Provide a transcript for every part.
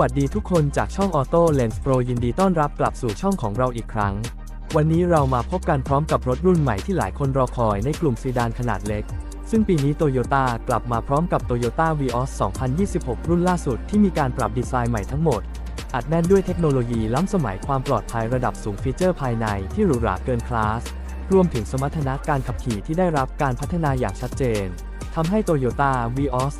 วัสดีทุกคนจากช่อง Auto Lens Pro ยินดีต้อนรับกลับสู่ช่องของเราอีกครั้ง วันนี้เรามาพบกันพร้อมกับรถรุ่นใหม่ที่หลายคนรอคอยในกลุ่มซีดานขนาดเล็ก ซึ่งปีนี้โตโยต้ากลับมาพร้อมกับ Toyota Vios 2026 รุ่นล่าสุดที่มีการปรับดีไซน์ใหม่ทั้งหมด อัดแน่นด้วยเทคโนโลยีล้ำสมัยความปลอดภัยระดับสูงฟีเจอร์ภายในที่หรูหราเกินคลาส รวมถึงสมรรถนะการขับขี่ที่ได้รับการพัฒนาอย่างชัดเจน ทำให้ Toyota Vios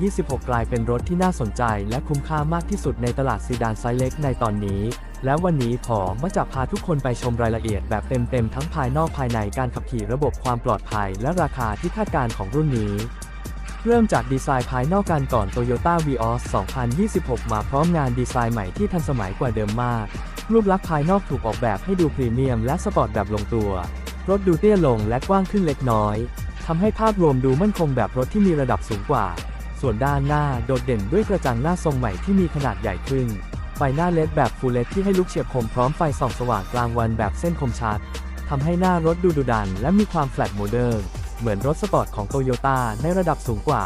2026 กลายเป็นรถที่น่าสนใจ และคุ้มค่ามากที่สุดในตลาดซีดานไซส์เล็กในตอนนี้ แล้ววันนี้ผมจะพาทุกคนไปชมรายละเอียดแบบเต็มๆ ทั้งภายนอกภายในการขับขี่ระบบความปลอดภัย และราคาที่คาดการณ์ของรุ่นนี้เริ่มจากดีไซน์ภายนอกกันก่อน Toyota Vios 2026 มาพร้อมงานดีไซน์ใหม่ที่ทันสมัยกว่าเดิมมาก รูปลักษณ์ภายนอกถูกออกแบบให้ดูพรีเมียมและสปอร์ตแบบลงตัว รถดูเตี้ยลงและกว้างขึ้นเล็กน้อย ทำให้ภาพรวมดูมั่นคงแบบรถที่มีระดับสูงกว่า ส่วนด้านหน้าโดดเด่นด้วยกระจังหน้าทรงใหม่ที่มีขนาดใหญ่ขึ้น ไฟหน้าเลดแบบฟูลเลดที่ให้ลุกเฉียบคมพร้อมไฟส่องสว่างกลางวันแบบเส้นคมชัดทำให้หน้ารถดูดุดัน และมีความแฟลตโมเดิร์นเหมือนรถสปอร์ตของโตโยต้าในระดับสูงกว่า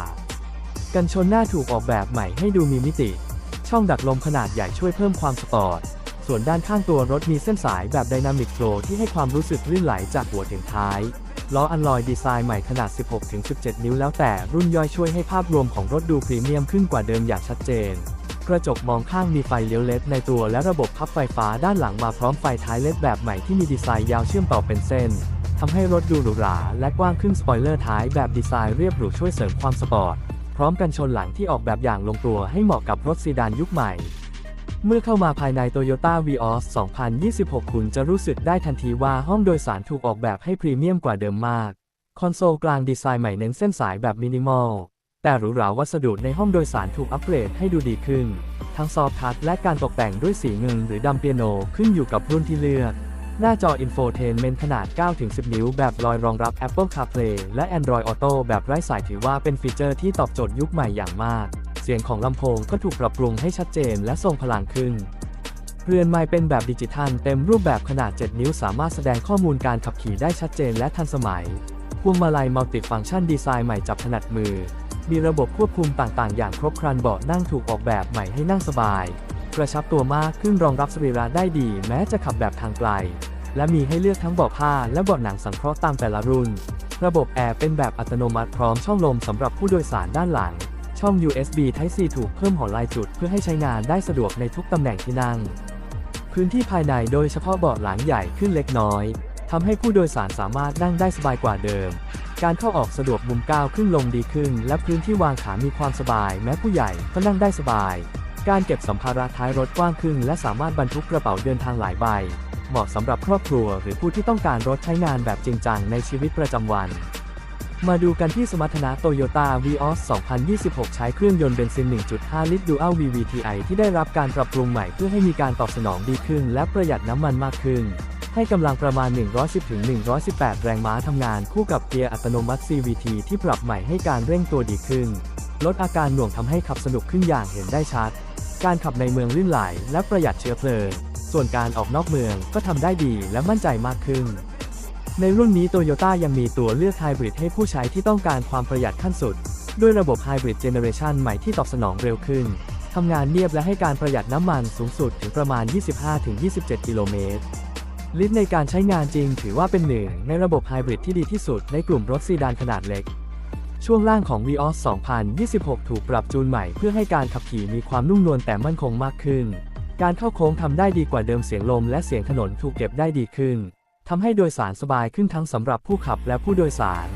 กันชนหน้าถูกออกแบบใหม่ให้ดูมีมิติ ช่องดักลมขนาดใหญ่ช่วยเพิ่มความสปอร์ต ส่วนด้านข้างตัวรถมีเส้นสายแบบไดนามิกโฟลที่ให้ความรู้สึกลื่นไหลจากหัวถึงท้าย ล้ออัลลอยดีไซน์ใหม่ขนาด 16-17 นิ้วแล้วแต่รุ่นย่อยช่วยให้ภาพรวมของรถดูพรีเมียมขึ้นกว่าเดิมอย่างชัดเจน กระจกมองข้างมีไฟเลี้ยวเล็ดในตัวและระบบพับไฟฟ้าด้านหลังมาพร้อมไฟท้ายเล็ดแบบใหม่ที่มีดีไซน์ยาวเชื่อมต่อเป็นเส้นทำให้รถดูหรูหราและกว้างขึ้นสปอยเลอร์ท้ายแบบดีไซน์เรียบหรูช่วยเสริมความสปอร์ตพร้อมกันชนหลังที่ออกแบบอย่างลงตัวให้เหมาะกับรถซีดานยุคใหม่ เมื่อเข้ามาภายใน Toyota Vios 2026 คุณจะรู้สึกได้ทันทีว่าห้องโดยสารถูกออกแบบให้พรีเมียมกว่าเดิมมาก คอนโซลกลางดีไซน์ใหม่เน้นเส้นสายแบบมินิมอล แต่หรูหราวัสดุในห้องโดยสารถูกอัปเกรดให้ดูดีขึ้น ทั้งซอฟท์ทัชและการตกแต่งด้วยสีเงินหรือดำเปียโนขึ้นอยู่กับรุ่นที่เลือก หน้าจอ Infotainment ขนาด 9-10 นิ้ว แบบลอยรองรับ Apple CarPlay และ Android Auto แบบไร้สายถือว่าเป็นฟีเจอร์ที่ตอบโจทย์ยุคใหม่อย่างมาก สียงของลำโพงก็ถูกปรับปรุงให้ชัดเจนและทรงพลังขึ้น เรือนไม้เป็นแบบดิจิทัลเต็มรูปแบบขนาด 7 นิ้วสามารถแสดงข้อมูลการขับขี่ได้ชัดเจนและทันสมัย พวงมาลัยมัลติฟังชันดีไซน์ใหม่จับถนัดมือ มีระบบควบคุมต่างๆ อย่างครบครันเบาะนั่งถูกออกแบบใหม่ให้นั่งสบาย กระชับตัวมากขึ้นรองรับสรีระได้ดี แม้จะขับแบบทางไกล และมีให้เลือกทั้งเบาะผ้าและเบาะหนังสังเคราะห์ตามแต่ละรุ่น ระบบแอร์เป็นแบบอัตโนมัติพร้อมช่องลมสำหรับผู้โดยสารด้านหลัง ช่อง USB Type C ถูกเพิ่มหัวลายจุด เพื่อให้ใช้งานได้สะดวกในทุกตำแหน่งที่นั่ง พื้นที่ภายในโดยเฉพาะเบาะหลังใหญ่ขึ้นเล็กน้อยทำให้ผู้โดยสารสามารถนั่งได้สบายกว่าเดิม การเข้าออกสะดวกมุมก้าวขึ้นลงดีขึ้น และพื้นที่วางขามีความสบาย แม้ผู้ใหญ่ก็นั่งได้สบาย การเก็บสัมภาระท้ายรถกว้างขึ้น และสามารถบรรทุกกระเป๋าเดินทางหลายใบ เหมาะสำหรับครอบครัว หรือผู้ที่ต้องการรถใช้งานแบบจริงจังในชีวิตประจำวัน มาดูกันที่สมรรถนะ Toyota Vios 2026 ใช้เครื่องยนต์เบนซิน 1.5 ลิตร Dual VVTi ที่ได้รับการปรับปรุงใหม่เพื่อให้มีการตอบสนองดีขึ้น และประหยัดน้ำมันมากขึ้น ให้กำลังประมาณ 110-118 แรงม้าทำงานคู่กับเกียร์อัตโนมัติ CVT ที่ปรับใหม่ให้การเร่งตัวดีขึ้น ลดอาการหน่วงทำให้ขับสนุกขึ้นอย่างเห็นได้ชัด การขับในเมืองลื่นไหล และประหยัดเชื้อเพลิง ส่วนการออกนอกเมืองก็ทำได้ดีและมั่นใจมากขึ้น ในรุ่นนี้โตโยต้ายังมีตัวเลือกไฮบริดให้ผู้ใช้ที่ต้องการความประหยัดขั้นสุด ด้วยระบบไฮบริดเจเนเรชันใหม่ที่ตอบสนองเร็วขึ้น ทำงานเนียบและให้การประหยัดน้ำมันสูงสุดถึงประมาณ 25-27 กิโลเมตรลิตรในการใช้งานจริงถือว่าเป็นหนึ่งในระบบไฮบริดที่ดีที่สุดในกลุ่มรถซีดานขนาดเล็ก ช่วงล่างของ Vios 2026 ถูกปรับจูนใหม่เพื่อให้การขับขี่มีความนุ่มนวลแต่มั่นคงมากขึ้น การเข้าโค้งทำได้ดีกว่าเดิมเสียงลมและเสียงถนนถูกเก็บได้ดีขึ้น ทำให้โดยสารสบายขึ้นทั้งสำหรับผู้ขับและผู้โดยสาร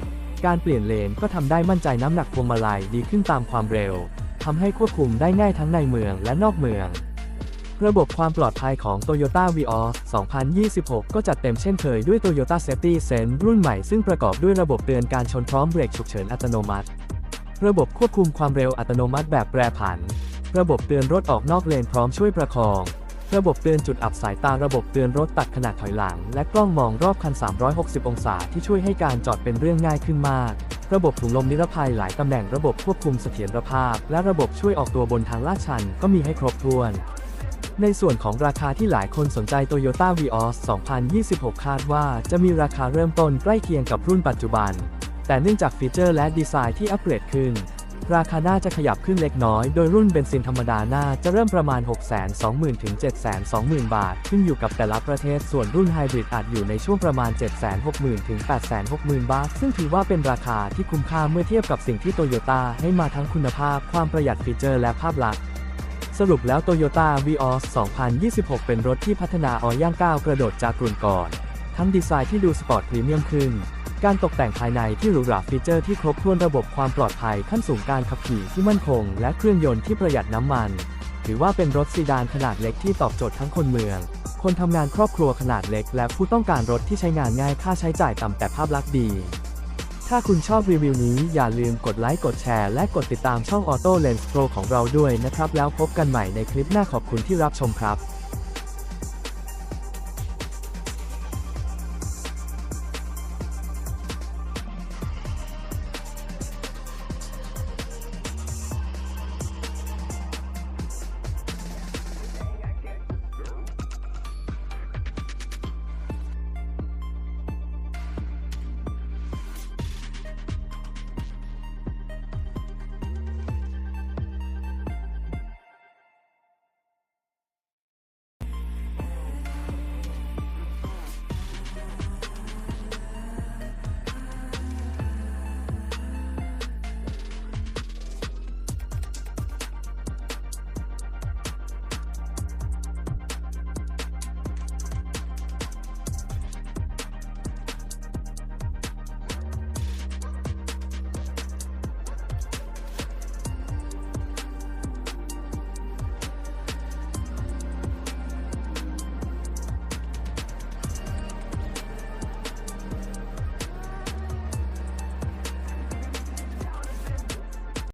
การเปลี่ยนเลนก็ทำได้มั่นใจน้ำหนักพวงมาลัยดีขึ้นตามความเร็วทำให้ควบคุมได้ง่ายทั้งในเมืองและนอกเมือง ระบบความปลอดภัยของ Toyota Vios 2026 ก็จัดเต็มเช่นเคยด้วย Toyota Safety Sense รุ่นใหม่ซึ่งประกอบด้วยระบบเตือนการชนพร้อมเบรกฉุกเฉินอัตโนมัติ ระบบควบคุมความเร็วอัตโนมัติแบบแปรผัน ระบบเตือนรถออกนอกเลนพร้อมช่วยประคอง ระบบเตือนจุดอับสายตา ระบบเตือนรถตัดขนาดถอยหลัง และกล้องมองรอบคัน 360 องศาที่ช่วยให้การจอดเป็นเรื่องง่ายขึ้นมาก ระบบถุงลมนิรภัยหลายตำแหน่งระบบควบคุมเสถียรภาพ และระบบช่วยออกตัวบนทางลาดชันก็มีให้ครบถ้วนในส่วนของราคาที่หลายคนสนใจ Toyota Vios 2026 คาดว่าจะมีราคาเริ่มต้นใกล้เคียงกับรุ่นปัจจุบัน แต่เนื่องจากฟีเจอร์และดีไซน์ที่อัปเกรดขึ้น ราคาน่าจะขยับขึ้นเล็กน้อย โดยรุ่นเบนซินธรรมดาน่าจะเริ่มประมาณ 620,000 ถึง 720,000 บาท ขึ้นอยู่กับแต่ละประเทศ ส่วนรุ่นไฮบริดอาจอยู่ในช่วงประมาณ 760,000 ถึง 860,000 บาท ซึ่งถือว่าเป็นราคาที่คุ้มค่าเมื่อเทียบกับสิ่งที่โตโยต้าให้มาทั้งคุณภาพ ความประหยัดฟีเจอร์ และภาพลักษณ์สรุปแล้ว Toyota Vios 2026 เป็นรถที่พัฒนาออย่างก้าวกระโดดจากรุ่นก่อน ทั้งดีไซน์ที่ดูสปอร์ตพรีเมียมขึ้น การตกแต่งภายในที่หรูหราฟีเจอร์ที่ครบถ้วนระบบความปลอดภัยขั้นสูงการขับขี่ที่มั่นคง และเครื่องยนต์ที่ประหยัดน้ำมัน ถือว่าเป็นรถซีดานขนาดเล็กที่ตอบโจทย์ทั้งคนเมือง คนทำงานครอบครัวขนาดเล็ก และผู้ต้องการรถที่ใช้งานง่ายค่าใช้จ่ายต่ำแต่ภาพลักษณ์ดี ถ้าคุณชอบรีวิวนี้อย่าลืมกดไลค์กดแชร์และกดติดตามช่อง Auto Lens Pro ของเราด้วยนะครับแล้วพบกันใหม่ในคลิปหน้าขอบคุณที่รับชมครับ